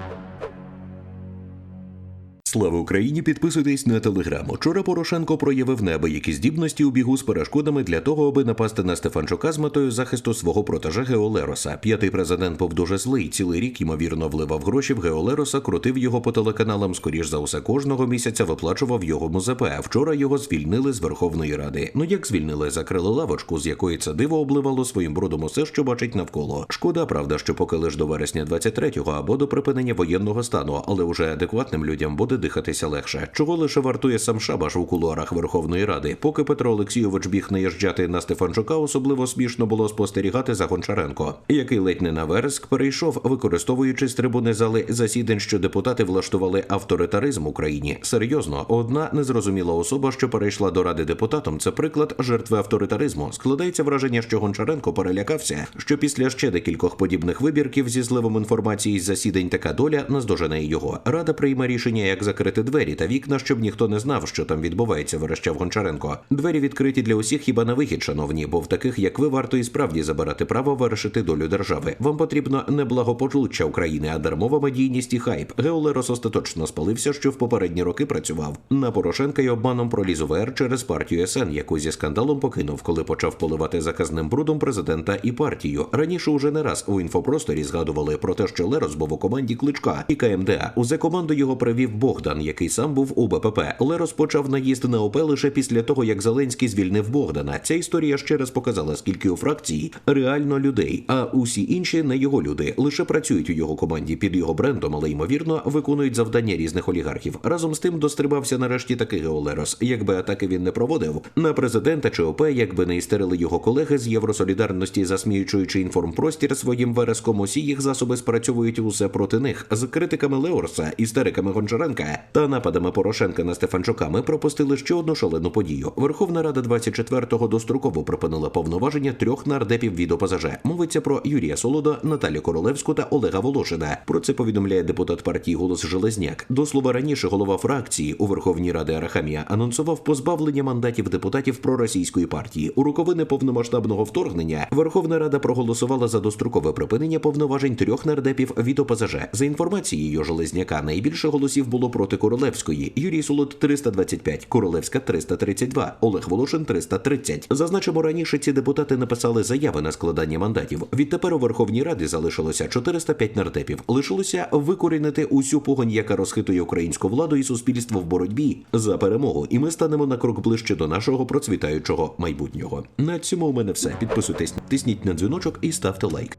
you Слава Україні! Підписуйтесь на телеграм. Вчора Порошенко проявив неабиякі здібності у бігу з перешкодами для того, аби напасти на Стефанчука з метою захисту свого протежа Геолероса. П'ятий президент був дуже злий. Цілий рік ймовірно вливав гроші в Геолероса, крутив його по телеканалам. Скоріш за усе, кожного місяця виплачував його МУЗП. Вчора його звільнили з Верховної Ради. Ну як звільнили, закрили лавочку, з якої це диво обливало своїм брудом усе, що бачить навколо. Шкода, правда, що поки лиш до вересня 23-го або до припинення воєнного стану, але уже адекватним людям буде дихатися легше. Чого лише вартує сам Шабаш у кулуарах Верховної Ради. Поки Петро Олексійович біг наїжджати на Стефанчука, особливо смішно було спостерігати за Гончаренко, який ледь не на вереск перейшов, використовуючи з трибуни зали засідань, що депутати влаштували авторитаризм Україні. Серйозно, одна незрозуміла особа, що перейшла до ради депутатом, це приклад жертви авторитаризму. Складається враження, що Гончаренко перелякався, що після ще декількох подібних вибірків зі зливом інформації з засідань така доля наздожене його. Рада прийме рішення, як закрити двері та вікна, щоб ніхто не знав, що там відбувається, верещав Гончаренко. Двері відкриті для усіх, хіба на вихід, шановні, бо в таких, як ви, варто і справді забирати право вирішити долю держави. Вам потрібно не благополуччя України, а дармова медійність і хайп. Геолерос остаточно спалився, що в попередні роки працював на Порошенка і обманом проліз у ВР через партію СН, яку зі скандалом покинув, коли почав поливати заказним брудом президента і партію. Раніше уже не раз у інфопросторі згадували про те, що Лерос був у команді Кличка і КМДА. Узе команду його привів Богдан, який сам був у БПП. Лерос почав наїзд на ОП лише після того, як Зеленський звільнив Богдана. Ця історія ще раз показала, скільки у фракції реально людей, а усі інші не його люди, лише працюють у його команді під його брендом, але ймовірно виконують завдання різних олігархів. Разом з тим дострибався нарешті такий Геолерос. Якби атаки він не проводив на президента чи ОП, якби не істерили його колеги з Євросолідарності, засміючуючи інформпростір своїм вереском, усі їх засоби спрацьовують усе проти них з критиками Леорса, істериками Гончаренка та нападами Порошенка на Стефанчука. Ми пропустили ще одну шалену подію. Верховна Рада 24-го достроково припинила повноваження трьох нардепів від ОПЗЖ. Мовиться про Юрія Солода, Наталію Королевську та Олега Волошина. Про це повідомляє депутат партії Голос Железняк. До слова раніше голова фракції у Верховній Раді Арахамія анонсував позбавлення мандатів депутатів проросійської партії. У роковини повномасштабного вторгнення Верховна Рада проголосувала за дострокове припинення повноважень трьох нардепів від ОПЗЖ. За інформацією Железняка, найбільше голосів було проти Королевської. Юрій Солод 325, Королевська 332, Олег Волошин 330. Зазначимо раніше ці депутати написали заяви на складання мандатів. Відтепер у Верховній Раді залишилося 405 нардепів. Лишилося викорінити усю погонь, яка розхитує українську владу і суспільство в боротьбі за перемогу. І ми станемо на крок ближче до нашого процвітаючого майбутнього. На цьому у мене все. Підписуйтесь, тисніть на дзвіночок і ставте лайк.